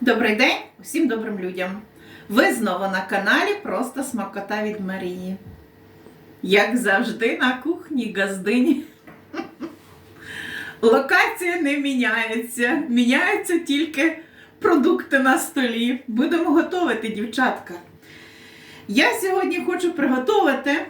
Добрий день усім добрим людям! Ви знову на каналі Просто Смакота від Марії. Як завжди, на кухні газдині. Локація не міняється. Міняються тільки продукти на столі. Будемо готувати, дівчатка. Я сьогодні хочу приготувати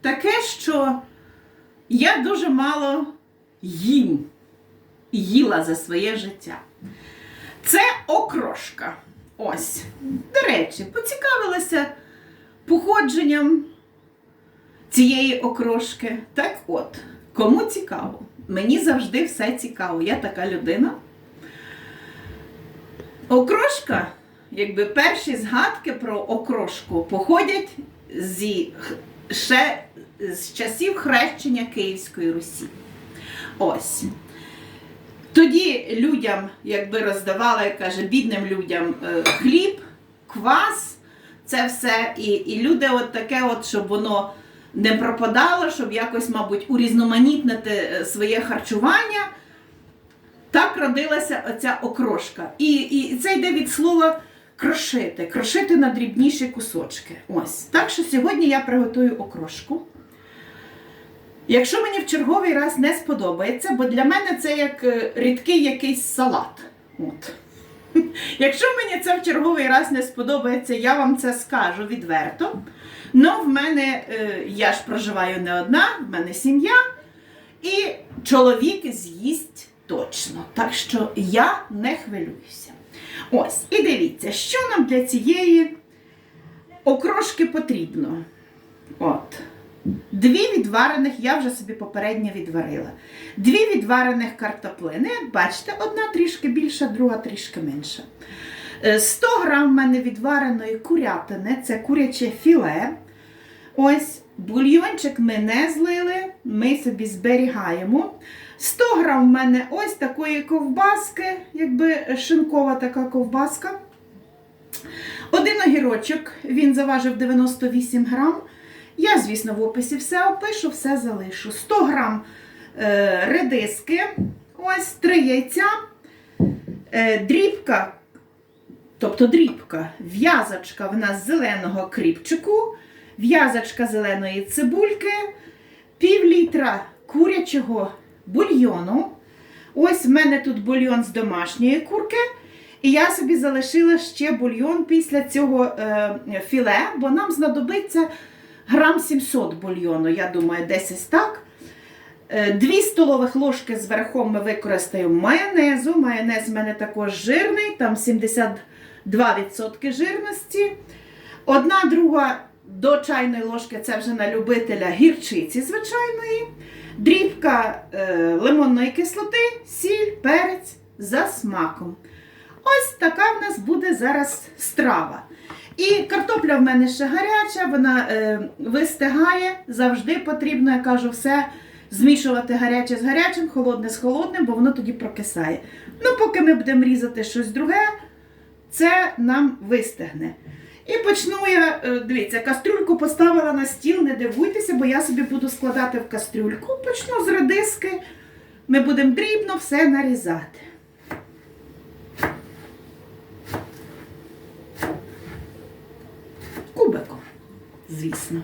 таке, що я дуже мало їм їла за своє життя. Це окрошка. Ось. До речі, поцікавилася походженням цієї окрошки. Так от, кому цікаво? Мені завжди все цікаво. Я така людина. Окрошка, якби перші згадки про окрошку походять зі, ще з часів хрещення Київської Русі. Ось. Тоді людям, якби роздавали, каже, бідним людям е, хліб, квас, це все. І, і люди, от таке, от, щоб воно не пропадало, щоб якось, мабуть, урізноманітнити е, своє харчування. Так родилася оця окрошка. І, і це йде від слова крошити, крошити на дрібніші кусочки. Ось. Так що сьогодні я приготую окрошку. Якщо мені в черговий раз не сподобається, бо для мене це як е, рідкий якийсь салат. От. Якщо мені це в черговий раз не сподобається, я вам це скажу відверто. Ну, в мене е, я ж проживаю не одна, в мене сім'я, і чоловік з'їсть точно. Так що я не хвилююся. Ось, і дивіться, що нам для цієї окрошки потрібно. От. Дві відварених, я вже собі попередньо відварила. Дві відварених картоплини. Як бачите, одна трішки більша, друга трішки менша. Е, 100 грам в мене відвареної курятини, це куряче філе. Ось бульйончик ми не злили, ми собі зберігаємо. 100 грам в мене ось такої ковбаски, якби шинкова така ковбаска. Один огірочок, він заважив 98 грам. Я, звісно, в описі все опишу, все залишу. 100 грам е, редиски, ось 3 яйця, е, дрібка, тобто дрібка, в'язочка в нас зеленого кріпчику, в'язочка зеленої цибульки, пів літра курячого бульйону. Ось в мене тут бульйон з домашньої курки. І я собі залишила ще бульйон після цього е, філе, бо нам знадобиться грам 700 бульйону, я думаю, десь ось так. Е, Дві столових ложки зверху ми використаємо майонезу. Майонез в мене також жирний, там 72% жирності. Одна друга до чайної ложки це вже на любителя гірчиці звичайної. Дрібка е, лимонної кислоти, сіль, перець за смаком. Ось така в нас буде зараз страва. І картопля в мене ще гаряча, вона е, вистигає. Завжди потрібно, я кажу, все змішувати гаряче з гарячим, холодне з холодним, бо воно тоді прокисає. Ну, поки ми будемо різати щось друге, це нам вистигне. І почну я, е, дивіться, кастрюльку поставила на стіл, не дивуйтеся, бо я собі буду складати в кастрюльку. Почну з редиски. Ми будемо дрібно все нарізати. Звісно.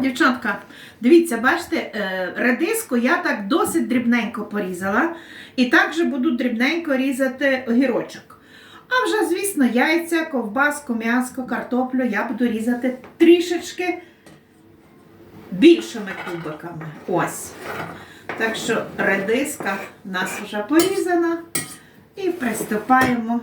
Дівчатка, дивіться, бачите, е, редиску я так досить дрібненько порізала. І також буду дрібненько різати огірочок. А вже, звісно, яйця, ковбаску, м'яско, картоплю я буду різати трішечки більшими кубиками. Ось. Так що редиска в нас вже порізана. І приступаємо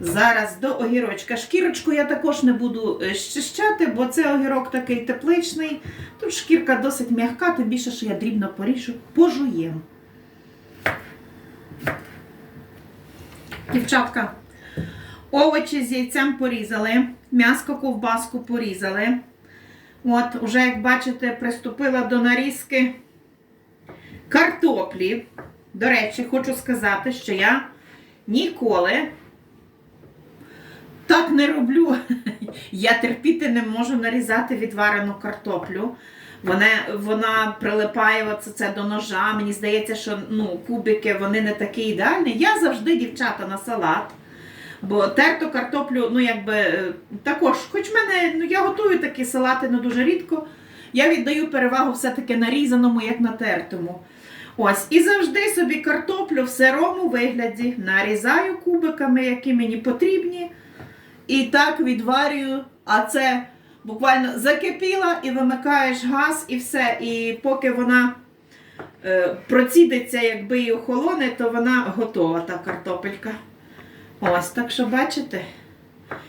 Зараз до огірочка. Шкірочку я також не буду е, щищати, бо це огірок такий тепличний. Тут шкірка досить м'яка, тим більше, що я дрібно поріжу, пожуємо. Дівчатка, овочі з яйцем порізали, м'яско ковбаску порізали. От, уже, як бачите, приступила до нарізки картоплі. До речі, хочу сказати, що я ніколи так не роблю. Я терпіти не можу нарізати відварену картоплю. Вона, вона прилипає оце це до ножа. Мені здається, що ну, кубики вони не такі ідеальні. Я завжди дівчата на салат. Бо терту картоплю, ну якби е, також, хоч в мене, ну я готую такі салати не дуже рідко. Я віддаю перевагу все-таки нарізаному, як натертому. Ось, і завжди собі картоплю в сирому вигляді нарізаю кубиками, які мені потрібні. І так відварюю. А це буквально закипіла і вимикаєш газ, і все. І поки вона е, процідиться, якби і охолоне, то вона готова, та картопелька. Ось, так що бачите.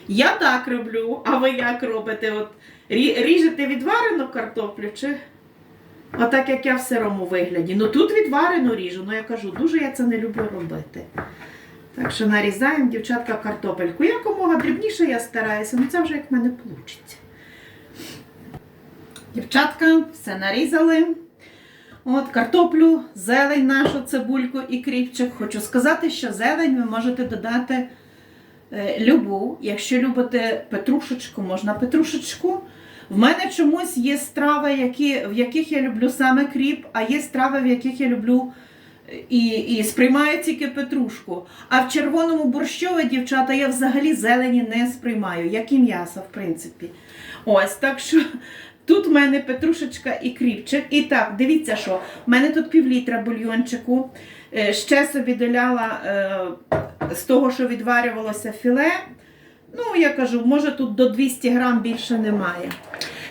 Я так роблю, а ви як робите? От, ріжете відварену картоплю чи отак, як я в сирому вигляді. Ну тут відварену ріжу, ну я кажу, дуже я це не люблю робити. Так що нарізаємо, дівчатка, картопельку. Якомога дрібніше я стараюся, ну це вже як в мене вийде. Дівчатка, все нарізали. От картоплю, зелень нашу, цибульку і кріпчик. Хочу сказати, що зелень ви можете додати е, любу. Якщо любите петрушечку, можна петрушечку. В мене чомусь є страви, які, в яких я люблю саме кріп, а є страви, в яких я люблю і, і сприймаю тільки петрушку. А в червоному борщові, дівчата, я взагалі зелені не сприймаю, як і м'яса, в принципі. Ось так що тут в мене петрушечка і кріпчик. І так, дивіться, що в мене тут півлітра бульйончику. Е, Ще собі доляла е, з того, що відварювалося філе. Ну, я кажу, може тут до 200 грам більше немає.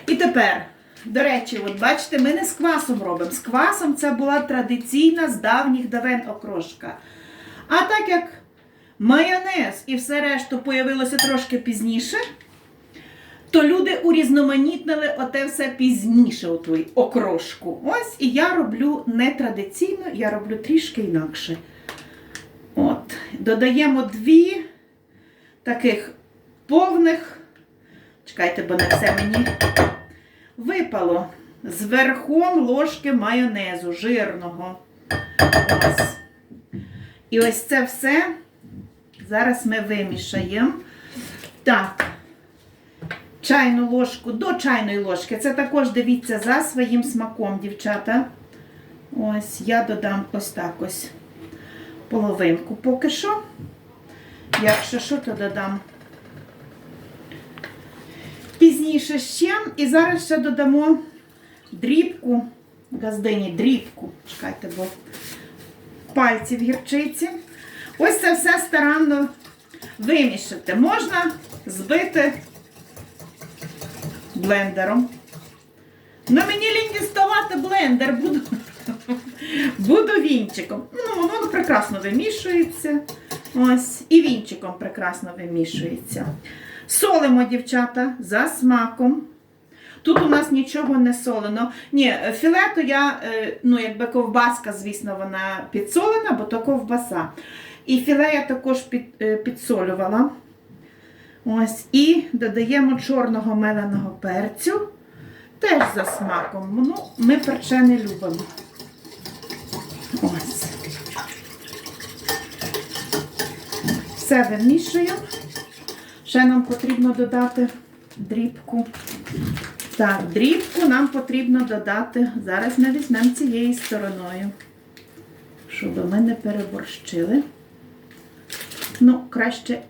І тепер, до речі, от бачите, ми не з квасом робимо. З квасом це була традиційна з давніх давен окрошка. А так як майонез і все решту появилося трошки пізніше, то люди урізноманітнили оте все пізніше, оту окрошку. Ось і я роблю не традиційно, я роблю трішки інакше. От, додаємо дві таких повних. Чекайте, бо не все мені випало. З верхом ложки майонезу жирного. Ось. І ось це все зараз ми вимішаємо. Так, чайну ложку до чайної ложки. Це також дивіться за своїм смаком, дівчата. Ось, я додам ось так ось половинку поки що. Якщо що, то додам пізніше ще. І зараз ще додамо дрібку, газдині дрібку. Чекайте, бо пальці в гірчиці. Ось це все старанно вимішати. Можна збити блендером. Ну, мені лінь діставати блендер, буду, буду вінчиком. Ну, воно прекрасно вимішується. Ось, і вінчиком прекрасно вимішується. Солимо, дівчата, за смаком. Тут у нас нічого не солено. Ні, філе то я, е, ну, якби ковбаска, звісно, вона підсолена, бо то ковбаса. І філе я також під, е, підсолювала. Ось, і додаємо чорного меленого перцю. Теж за смаком. Ну, ми перче не любимо. Ось. Все вимішуємо. Ще нам потрібно додати дрібку. Так, дрібку нам потрібно додати. Зараз ми візьмемо цією стороною, щоб ми не переборщили. Ну, краще,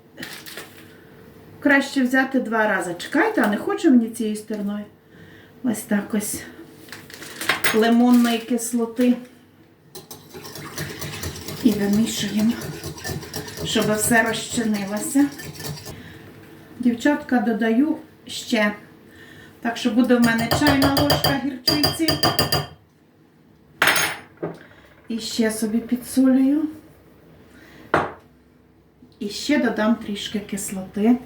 краще взяти два рази. Чекайте, а не хочу мені цією стороною. Ось так ось лимонної кислоти. І вимішуємо, щоб все розчинилося. Дівчатка додаю ще. Так що буде в мене чайна ложка гірчиці. І ще собі підсолюю. І ще додам трішки кислоти.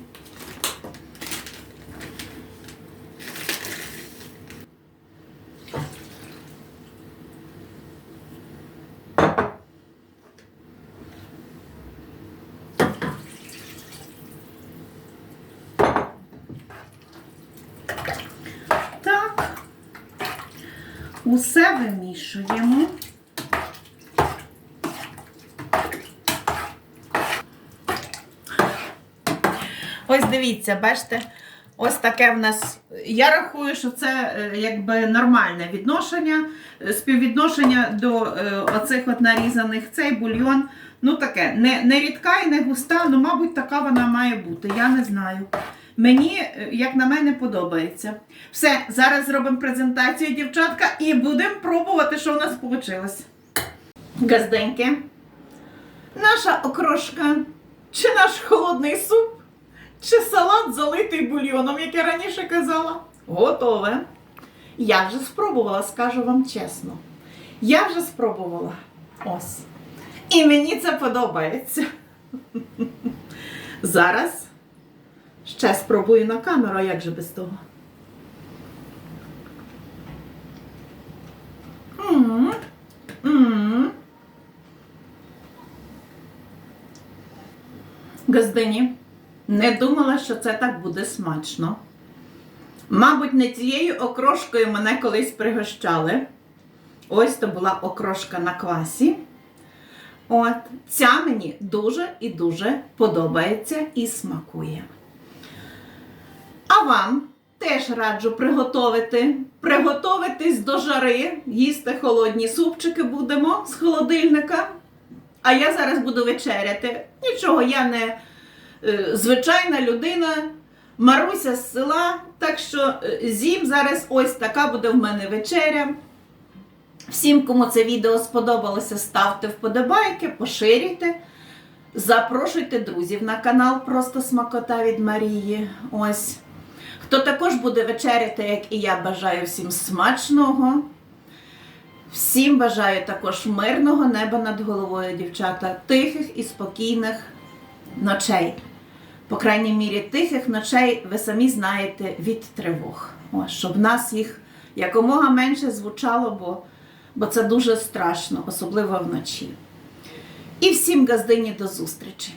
Так. Усе вимішуємо. Ось дивіться, бачите, ось таке в нас. Я рахую, що це е, якби нормальне відношення, е, співвідношення до е, оцих от нарізаних. Цей бульйон, ну таке, не, не рідка і не густа, ну, мабуть, така вона має бути. Я не знаю. Мені, е, як на мене, подобається. Все, зараз зробимо презентацію, дівчатка, і будемо пробувати, що в нас вийшло. Газденьки. Наша окрошка, чи наш холодний суп, чи салат залитий бульйоном, як я раніше казала. Готове. Я вже спробувала, скажу вам чесно. Я вже спробувала. Ось. І мені це подобається. Зараз ще спробую на камеру, а як же без того? Газдині, не думала, що це так буде смачно. Мабуть, не цією окрошкою мене колись пригощали. Ось то була окрошка на квасі. От, ця мені дуже і дуже подобається і смакує. А вам теж раджу приготувати. Приготуватись до жари, їсти холодні супчики будемо з холодильника. А я зараз буду вечеряти. Нічого, я не е, звичайна людина, Маруся з села. Так що е, зім зараз ось така буде в мене вечеря. Всім, кому це відео сподобалося, ставте вподобайки, поширюйте. Запрошуйте друзів на канал Просто Смакота від Марії. Ось. Хто також буде вечеряти, як і я, бажаю всім смачного. Всім бажаю також мирного неба над головою, дівчата, тихих і спокійних ночей. По крайній мірі, тихих ночей, ви самі знаєте, від тривог. Ось, щоб в нас їх якомога менше звучало, бо, бо це дуже страшно, особливо вночі. І всім газдині до зустрічі!